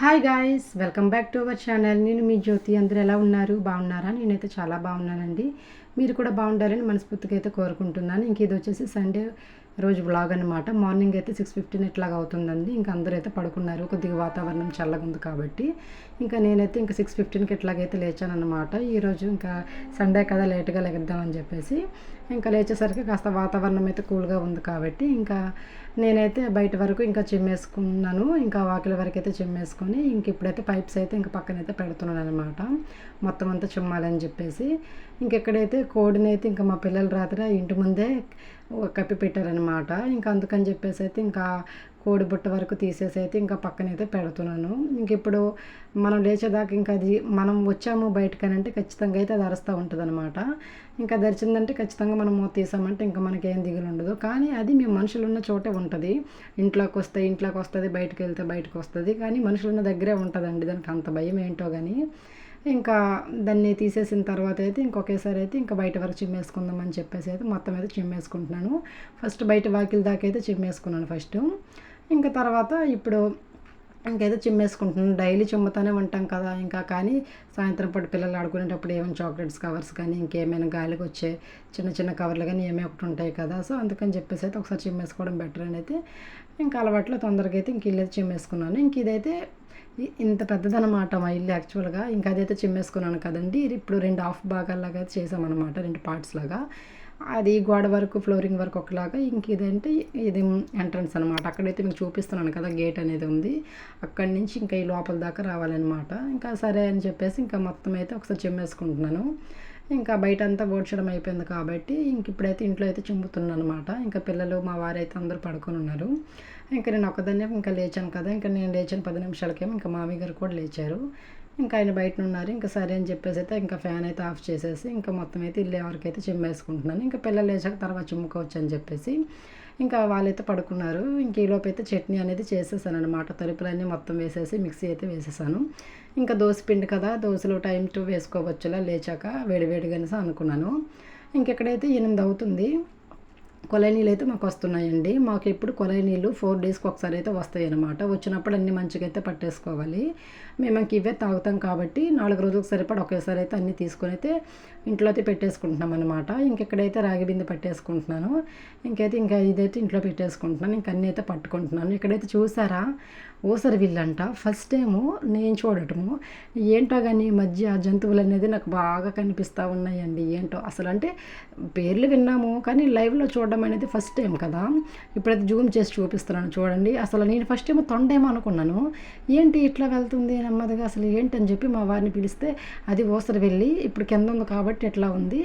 Hi guys welcome back to our channel నేను మీ జ్యోతి. అందరూ ఎలా ఉన్నారు? బాగున్నారా? నేనైతే చాలా బాగున్నానండి. మీరు కూడా బాగుండాలని మనస్ఫూర్తిగా అయితే కోరుకుంటున్నాను. ఇంక ఇది వచ్చేసి సండే రోజు వ్లాగ్ అనమాట మార్నింగ్ అయితే సిక్స్ ఫిఫ్టీన్ ఇట్లాగా అవుతుందండి. ఇంకా అందరూ అయితే పడుకున్నారు. కొద్దిగా వాతావరణం చల్లగా ఉంది కాబట్టి. ఇంకా నేనైతే ఇంకా సిక్స్ ఫిఫ్టీన్కి ఇట్లాగైతే లేచానన్నమాట. ఈరోజు ఇంకా సండే కదా లేట్గా లెగద్దామని చెప్పేసి ఇంకా లేచేసరికి కాస్త వాతావరణం అయితే కూల్గా ఉంది కాబట్టి ఇంకా నేనైతే బయట వరకు ఇంకా చిమ్మేసుకున్నాను. ఇంకా వాకిల వరకు అయితే చిమ్మేసుకొని ఇంక ఇప్పుడైతే పైప్స్ అయితే ఇంకా పక్కనైతే పెడుతున్నాను అనమాట మొత్తం అంతా చిమ్మాలని చెప్పేసి ఇంకెక్కడైతే కోడిని అయితే ఇంకా మా పిల్లలు రాత్రి ఇంటి ముందే కప్పి పెట్టారనమాట ఇంకా అందుకని చెప్పేసి అయితే ఇంకా కోడి బుట్ట వరకు తీసేసి అయితే ఇంకా పక్కనైతే పెడుతున్నాను. ఇంక ఇప్పుడు మనం లేచేదాకా ఇంకా అది మనం వచ్చాము బయటకనంటే ఖచ్చితంగా అయితే అది అరుస్తూ ఉంటుంది అనమాట ఇంకా దరిచిందంటే ఖచ్చితంగా మనం మూత తీసామంటే ఇంకా మనకేం దిగులు ఉండదు కానీ అది మేము మనుషులు ఉన్న చోటే ఉంటుంది. ఇంట్లోకి వస్తే ఇంట్లోకి వస్తుంది బయటకు వెళ్తే బయటకు వస్తుంది. కానీ మనుషులు ఉన్న దగ్గరే ఉంటుందండి. దానికి అంత భయం ఏంటో కానీ ఇంకా దాన్ని తీసేసిన తర్వాత అయితే ఇంకొకేసారి అయితే ఇంకా బయట వరకు చిమ్మేసుకుందాం అని చెప్పేసి అయితే మొత్తం అయితే చిమ్మేసుకుంటున్నాను. ఫస్ట్ బయట వాకిల్ దాకా అయితే చిమ్మేసుకున్నాను ఫస్ట్ ఇంకా తర్వాత ఇప్పుడు ఇంకైతే చిమ్మేసుకుంటున్నాను. డైలీ చిమ్ముతానే ఉంటాం కదా ఇంకా. కానీ సాయంత్రం పాటు పిల్లలు ఆడుకునేటప్పుడు ఏమైనా చాక్లెట్స్ కవర్స్ కానీ ఇంకేమైనా గాలికి వచ్చే చిన్న చిన్న కవర్లు కానీ ఏమీ ఒకటి ఉంటాయి కదా. సో అందుకని చెప్పేసి అయితే ఒకసారి చిమ్మేసుకోవడం బెటర్ అని అయితే ఇంకా అలవాట్లో తొందరగా అయితే ఇంక ఇల్లు అయితే చిమ్మేసుకున్నాను. ఇంక ఇదైతే ఇంత పెద్దదనమాట మా ఇల్లు యాక్చువల్గా. ఇంకా అదైతే చిమ్మేసుకున్నాను కదండి. ఇప్పుడు రెండు హాఫ్ భాగాల్లాగా అయితే చేసామన్నమాట రెండు పార్ట్స్ లాగా. అది గోడ వరకు ఫ్లోరింగ్ వరకు ఒకలాగా ఇంక ఇదంటే ఇది ఎంట్రన్స్ అనమాట అక్కడైతే మీకు చూపిస్తున్నాను కదా గేట్ అనేది ఉంది. అక్కడి నుంచి ఇంకా ఈ లోపల దాకా రావాలన్నమాట. ఇంకా సరే అని చెప్పేసి ఇంకా మొత్తం అయితే ఒకసారి చెమ్మేసుకుంటున్నాను. ఇంకా బయట అంతా ఓడ్చడం అయిపోయింది కాబట్టి ఇంక ఇప్పుడైతే ఇంట్లో అయితే చింపుతున్నాను అనమాట ఇంకా పిల్లలు మా వారైతే అందరూ పడుకొని ఉన్నారు. ఇంకా నేను ఒక్కదాన్నే ఇంకా లేచాను కదా. ఇంకా నేను లేచిన పది నిమిషాలకేమో ఇంకా మామీ గారు కూడా లేచారు. ఇంకా ఆయన బయట ఉన్నారు. ఇంకా సరే అని చెప్పేసి అయితే ఇంకా ఫ్యాన్ అయితే ఆఫ్ చేసేసి ఇంకా మొత్తం అయితే ఇల్లు ఎవరికైతే చిమ్మేసుకుంటున్నాను ఇంకా పిల్లలు లేచాక తర్వాత చిమ్ముకోవచ్చు అని చెప్పేసి ఇంకా వాళ్ళైతే పడుకున్నారు. ఇంక ఈలోపు అయితే చట్నీ అనేది చేసేసాను అనమాట తలుపులన్నీ మొత్తం వేసేసి మిక్సీ అయితే వేసేసాను. ఇంకా దోశ పిండి కదా దోశలు టైం టు వేసుకోవచ్చులా లేచాక వేడివేడిగా అనుకున్నాను. ఇంకెక్కడైతే ఎనిమిది అవుతుంది. కొలై నీళ్ళు అయితే మాకు వస్తున్నాయండి. మాకు ఎప్పుడు కొలై నీళ్ళు ఫోర్ డేస్కి ఒకసారి అయితే వస్తాయి అనమాట వచ్చినప్పుడు అన్ని మంచిగా అయితే పట్టేసుకోవాలి. మేము ఇంక ఇవే తాగుతాం కాబట్టి నాలుగు రోజులకు సరిపడ ఒకేసారి అయితే అన్నీ తీసుకొని అయితే ఇంట్లో అయితే పెట్టేసుకుంటున్నాం అనమాట ఇంకెక్కడైతే రాగి బిందె పట్టేసుకుంటున్నాను. ఇంకైతే ఇంకా ఇదైతే ఇంట్లో పెట్టేసుకుంటున్నాను. ఇంక అన్నీ అయితే పట్టుకుంటున్నాను. ఇక్కడైతే చూసారా? ఓసరి వీళ్ళంట ఫస్ట్ టైము నేను చూడటము. ఏంటో కానీ ఈ మధ్య జంతువులు అనేది నాకు బాగా కనిపిస్తూ ఉన్నాయండి. ఏంటో అసలు అంటే పేర్లు విన్నాము కానీ లైవ్లో చూడడం అనేది ఫస్ట్ టైం కదా. ఇప్పుడైతే జూమ్ చేసి చూపిస్తున్నాను చూడండి. అసలు నేను ఫస్ట్ టైం తొండేమో అనుకున్నాను. ఏంటి ఇట్లా వెళ్తుంది నెమ్మదిగా? అసలు ఏంటి అని చెప్పి మా వారిని పిలిస్తే అది ఓసరి వెళ్ళి ఇప్పుడు కింద ఉంది కాబట్టి ఎట్లా ఉంది.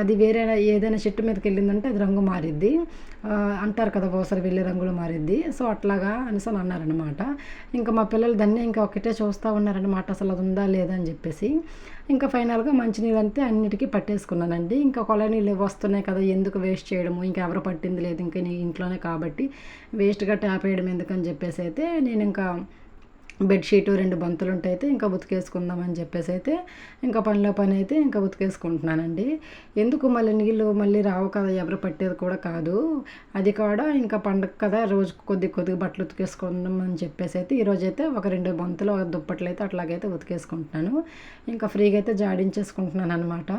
అది వేరే ఏదైనా చెట్టు మీదకి వెళ్ళిందంటే అది రంగు మారిద్ది. అంటారు కదా ఒకసారి వెళ్ళి రంగులు మారిద్ది. సో అట్లాగా అనేసి అని అన్నారనమాట ఇంకా మా పిల్లలు దాన్ని ఇంకా ఒకటే చూస్తూ ఉన్నారనమాట అసలు అది ఉందా లేదా? అని చెప్పేసి. ఇంకా ఫైనల్గా మంచినీళ్ళు అంతే అన్నిటికీ పట్టేసుకున్నానండి. ఇంకా కొల నీళ్ళు వస్తున్నాయి కదా ఎందుకు వేస్ట్ చేయడము? ఇంకా ఎవరు పట్టింది లేదు ఇంకా నీ ఇంట్లోనే కాబట్టి వేస్ట్గా ట్యాప్ వేయడం ఎందుకని చెప్పేసి అయితే నేను ఇంకా బెడ్షీట్ రెండు బంతులు ఉంటాయితే ఇంకా ఉతికేసుకుందామని చెప్పేసి అయితే ఇంకా పనిలో పని అయితే ఇంకా ఉతికేసుకుంటున్నానండి. ఎందుకు మళ్ళీ నీళ్ళు మళ్ళీ రావు కదా ఎవరు పట్టేది కూడా కాదు. అది కూడా ఇంకా పండగ కదా రోజు కొద్ది కొద్దిగా బట్టలు ఉతికేసుకుందాం అని చెప్పేసి అయితే ఈరోజు అయితే ఒక రెండు బంతులు ఒక దుప్పట్లు అయితే అట్లాగైతే ఉతికేసుకుంటున్నాను. ఇంకా ఫ్రీగా అయితే జాడించేసుకుంటున్నాను అనమాట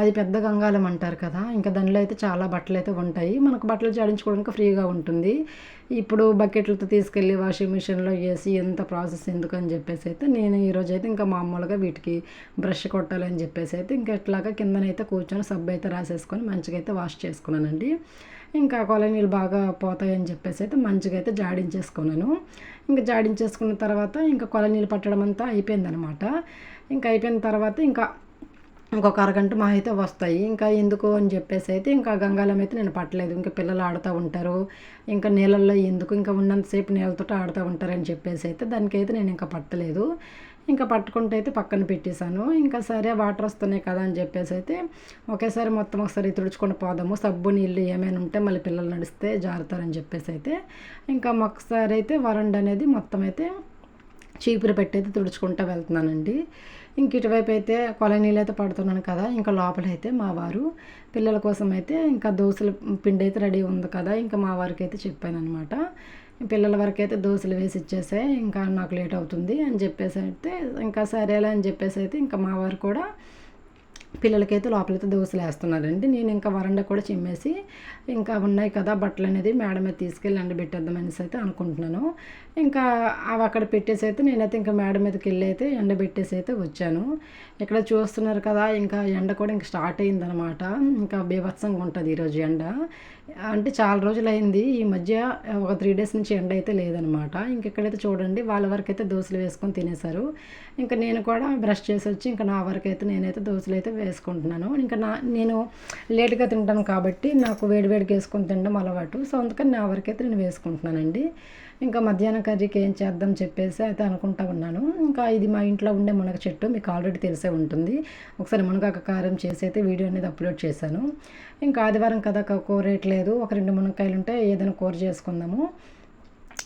అది పెద్ద గంగాలం అంటారు కదా ఇంకా దానిలో అయితే చాలా బట్టలు అయితే ఉంటాయి. మనకు బట్టలు జాడించుకోవడానికి ఫ్రీగా ఉంటుంది. ఇప్పుడు బకెట్లతో తీసుకెళ్ళి వాషింగ్ మిషన్లో వేసి ఎంత ప్రాసెస్ ఎందుకు అని చెప్పేసి అయితే నేను ఈరోజు అయితే ఇంకా మామూలుగా వీటికి బ్రష్ కొట్టాలని చెప్పేసి అయితే ఇంకా ఎట్లాగా కిందనైతే కూర్చొని సబ్బు అయితే రాసేసుకొని మంచిగా అయితే వాష్ చేసుకున్నానండి. ఇంకా కొలనీలు బాగా పోతాయని చెప్పేసి అయితే మంచిగా అయితే జాడించేసుకున్నాను. ఇంకా జాడించేసుకున్న తర్వాత ఇంకా నీళ్ళు పట్టడం అంతా అయిపోయిందనమాట. ఇంకా అయిపోయిన తర్వాత ఇంకా ఇంకొక అరగంట మా అయితే వస్తాయి. ఇంకా ఎందుకు అని చెప్పేసి అయితే ఇంకా గంగాలం అయితే నేను పట్టలేదు. ఇంకా పిల్లలు ఆడుతూ ఉంటారు. ఇంకా నీళ్ళల్లో ఎందుకు ఇంకా ఉన్నంతసేపు నీళ్ళతో ఆడుతూ ఉంటారని చెప్పేసి అయితే దానికైతే నేను ఇంకా పట్టలేదు. ఇంకా పట్టుకుంటే అయితే పక్కన పెట్టేశాను. ఇంకా సరే వాటర్ వస్తున్నాయి కదా అని చెప్పేసి అయితే ఒకేసారి మొత్తం ఒకసారి తుడుచుకొని పోదాము. సబ్బు నీళ్ళు ఏమైనా ఉంటే మళ్ళీ పిల్లలు నడిస్తే జారుతారని చెప్పేసి అయితే ఇంకా ఒకసారి అయితే వరండా అనేది మొత్తం అయితే చీపురు పెట్టి అయితే తుడుచుకుంటూ వెళ్తున్నానండి. ఇంక ఇటువైపు అయితే కొలనీలు అయితే పడుతున్నాను కదా ఇంకా లోపలైతే మా వారు పిల్లల కోసం అయితే ఇంకా దోశల పిండి అయితే రెడీ ఉంది కదా ఇంకా మా వారికి అయితే చెప్పాను అనమాట పిల్లల వరకు అయితే దోశలు వేసి ఇచ్చేసే ఇంకా నాకు లేట్ అవుతుంది అని చెప్పేసి అయితే ఇంకా సరేలే అని చెప్పేసి అయితే ఇంకా మా వారు కూడా పిల్లలకైతే లోపలైతే దోశలు వేస్తున్నారండి నేను ఇంకా వరండా కూడా చిమ్మేసి ఇంకా ఉన్నాయి కదా బట్టలు అనేది మేడ మీద తీసుకెళ్ళి ఎండబెట్టేద్దామనేసి అయితే అనుకుంటున్నాను. ఇంకా అవి అక్కడ పెట్టేసి అయితే నేనైతే ఇంకా మేడ మీదకి వెళ్ళి అయితే ఎండబెట్టేసి అయితే వచ్చాను. ఇక్కడ చూస్తున్నారు కదా ఇంకా ఎండ కూడా ఇంకా స్టార్ట్ అయిందనమాట ఇంకా బీభత్సంగా ఉంటుంది ఈరోజు ఎండ. అంటే చాలా రోజులైంది. ఈ మధ్య ఒక త్రీ డేస్ నుంచి ఎండ అయితే లేదనమాట. ఇంకెక్కడైతే చూడండి వాళ్ళ వరకు అయితే దోశలు వేసుకొని తినేశారు. ఇంకా నేను కూడా బ్రష్ చేసి వచ్చి ఇంకా నా వరకు అయితే నేనైతే దోశలు అయితే వేసుకుంటున్నాను. ఇంకా నా నేను లేట్గా తింటాను కాబట్టి నాకు వేడివేడిగా వేసుకొని తినడం అలవాటు. సో అందుకని నా వరకు అయితే నేను వేసుకుంటున్నానండి. ఇంకా మధ్యాహ్నం కర్రీకి ఏం చేద్దాం చెప్పేసి అయితే అనుకుంటా ఉన్నాను. ఇంకా ఇది మా ఇంట్లో ఉండే మునగ చెట్టు మీకు ఆల్రెడీ తెలిసే ఉంటుంది. ఒకసారి మునగాక కారం చేసి అయితే వీడియో అనేది అప్లోడ్ చేశాను. ఇంకా ఆదివారం కదా కూర లేదు. ఒక రెండు మునక్కాయలు ఉంటే ఏదైనా కూర చేసుకుందాము.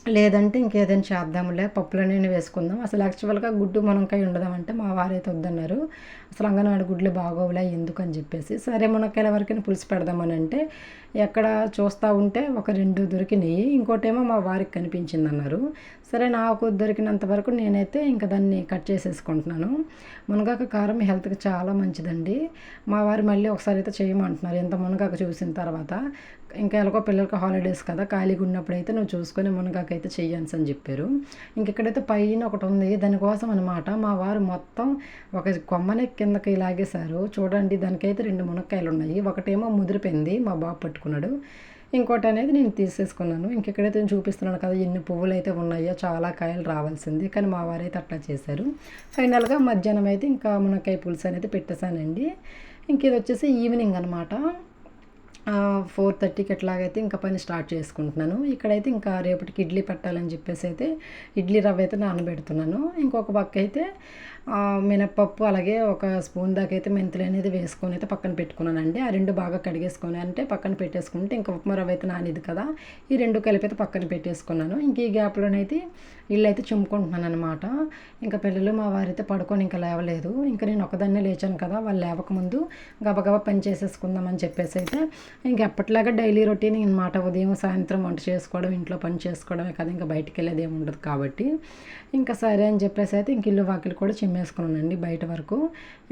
లేదంటే ఇంకేదైనా చేద్దాములే. పప్పులో నేను వేసుకుందాం. అసలు యాక్చువల్గా గుడ్డు మునక్కాయ ఉండదామంటే మా వారైతే వద్దన్నారు. అసలు అంగన్వాడి గుడ్లు బాగోవులే ఎందుకు అని చెప్పేసి. సరే మునక్కాయల వరకు పులుసు పెడదామని అంటే ఎక్కడ చూస్తూ ఉంటే ఒక రెండు దొరికినాయి. ఇంకోటేమో మా వారికి కనిపించింది అన్నారు సరే నాకు దొరికినంత వరకు నేనైతే ఇంకా దాన్ని కట్ చేసేసుకుంటున్నాను. మునగాక కారం హెల్త్కి చాలా మంచిదండి. మా వారు మళ్ళీ ఒకసారి అయితే చేయమంటున్నారు. ఎంత మునగాక చూసిన తర్వాత. ఇంకా ఎలాగో పిల్లలకి హాలిడేస్ కదా ఖాళీగా ఉన్నప్పుడు అయితే నువ్వు చూసుకొని మునగాక అయితే చెయ్యన్స్ అని చెప్పారు. ఇంకెక్కడైతే పైన ఒకటి ఉంది. దానికోసం అనమాట మా వారు మొత్తం ఒక కొమ్మని కిందకి లాగేశారు. చూడండి దానికైతే రెండు మునక్కాయలు ఉన్నాయి. ఒకటేమో ముదిరిపోయింది. మా బాబు పట్టుకున్నాడు. ఇంకోటి అనేది నేను తీసేసుకున్నాను. ఇంకెక్కడైతే నేను చూపిస్తున్నాను కదా ఎన్ని పువ్వులు అయితే ఉన్నాయో చాలా కాయలు రావాల్సింది. కానీ మా వారైతే అట్లా చేశారు. ఫైనల్గా మధ్యాహ్నం అయితే ఇంకా మునక్కాయ పులుసు అనేది పెట్టేశానండి. ఇంక ఇది వచ్చేసి ఈవినింగ్ అనమాట ఫోర్ థర్టీకి ఎట్లాగైతే ఇంకా పని స్టార్ట్ చేసుకుంటున్నాను. ఇక్కడైతే ఇంకా రేపటికి ఇడ్లీ పెట్టాలని చెప్పేసి అయితే ఇడ్లీ రవ్వ అయితే నానబెడుతున్నాను. ఇంకొక పక్క అయితే మినప్పప్పు అలాగే ఒక స్పూన్ దాకా అయితే మెంతులు అనేది వేసుకొని అయితే పక్కన పెట్టుకున్నానండి. ఆ రెండు బాగా కడిగేసుకొని అంటే పక్కన పెట్టేసుకుంటే ఇంకా ఉప్మా రవ్వ అయితే నానిది కదా. ఈ రెండు కలిపి అయితే పక్కన పెట్టేసుకున్నాను. ఇంక ఈ గ్యాప్లోనైతే ఇల్లు అయితే చుమ్ముకుంటున్నాను అనమాట ఇంకా పిల్లలు మా వారైతే పడుకొని ఇంకా లేవలేదు. ఇంకా నేను ఒకదాన్నే లేచాను కదా వాళ్ళు లేవకముందు గబగబా పని చేసేసుకుందామని చెప్పేసి అయితే ఇంక ఎప్పటిలాగా డైలీ రొటీన్ అనమాట ఉదయం సాయంత్రం వంట చేసుకోవడం ఇంట్లో పని చేసుకోవడమే కదా ఇంకా బయటికి వెళ్ళేది ఏమి ఉండదు కాబట్టి. ఇంకా సరే అని చెప్పేసి అయితే ఇంక ఇల్లు వాకిలు కూడా చిమ్మేసుకున్నానండి బయట వరకు.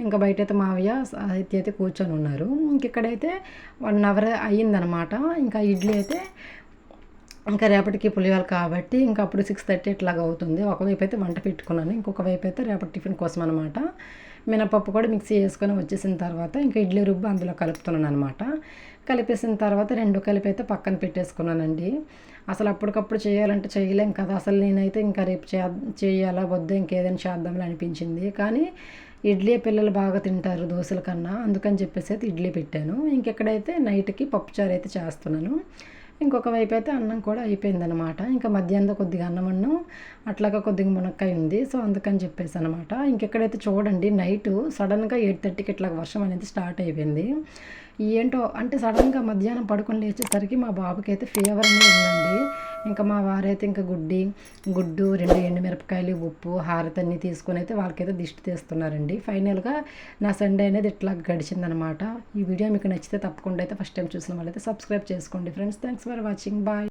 ఇంకా బయట అయితే మావయ్య సాహిత్య అయితే కూర్చొని ఉన్నారు ఇంకెక్కడైతే వన్ అవర్ అయ్యిందనమాట. ఇంకా ఇడ్లీ అయితే ఇంకా రేపటికి పులిహాలు కాబట్టి ఇంకా అప్పుడు సిక్స్ థర్టీ ఇట్లాగా అవుతుంది. ఒకవైపు అయితే వంట పెట్టుకున్నాను ఇంకొక వైపు అయితే రేపటి టిఫిన్ కోసం అనమాట మినపప్పు కూడా మిక్సీ చేసుకొని వచ్చేసిన తర్వాత ఇంకా ఇడ్లీ రుబ్బు అందులో కలుపుతున్నాను అనమాట కలిపేసిన తర్వాత రెండు కలిపి అయితే పక్కన పెట్టేసుకున్నానండి. అసలు అప్పటికప్పుడు చేయాలంటే చేయలేం కదా. అసలు నేనైతే ఇంకా రేపు చే చేయాలా వద్దా ఇంకేదైనా చేద్దామని అనిపించింది. కానీ ఇడ్లీ పిల్లలు బాగా తింటారు దోశల కన్నా. అందుకని చెప్పేసి అయితే ఇడ్లీ పెట్టాను. ఇంకెక్కడైతే నైట్కి పప్పుచారు అయితే చేస్తున్నాను. ఇంకొక వైపు అయితే అన్నం కూడా అయిపోయిందనమాట ఇంకా మధ్యాహ్నం కొద్దిగా అన్నం అన్నం అట్లాగా కొద్దిగా మునక్కాయ ఉంది. సో అందుకని చెప్పేసి అనమాట ఇంకెక్కడైతే చూడండి నైట్ సడన్గా ఎయిట్ థర్టీకి ఇట్లా వర్షం అనేది స్టార్ట్ అయిపోయింది. ఏంటో అంటే సడన్గా మధ్యాహ్నం పడుకొని లేచేసరికి మా బాబుకి అయితే ఫీవర్ అనేది ఉందండి. ఇంకా మా వారైతే ఇంకా గుడ్డి గుడ్డు రెండు ఎండుమిరపకాయలు ఉప్పు హారతి తీసుకొని అయితే వాళ్ళకైతే దిష్టి తీస్తున్నారండి. ఫైనల్గా నా సండే అనేది ఇట్లా గడిచిందనమాట. ఈ వీడియో మీకు నచ్చితే తప్పకుండా అయితే ఫస్ట్ టైం చూసిన వాళ్ళైతే సబ్స్క్రైబ్ చేసుకోండి friends thanks for watching bye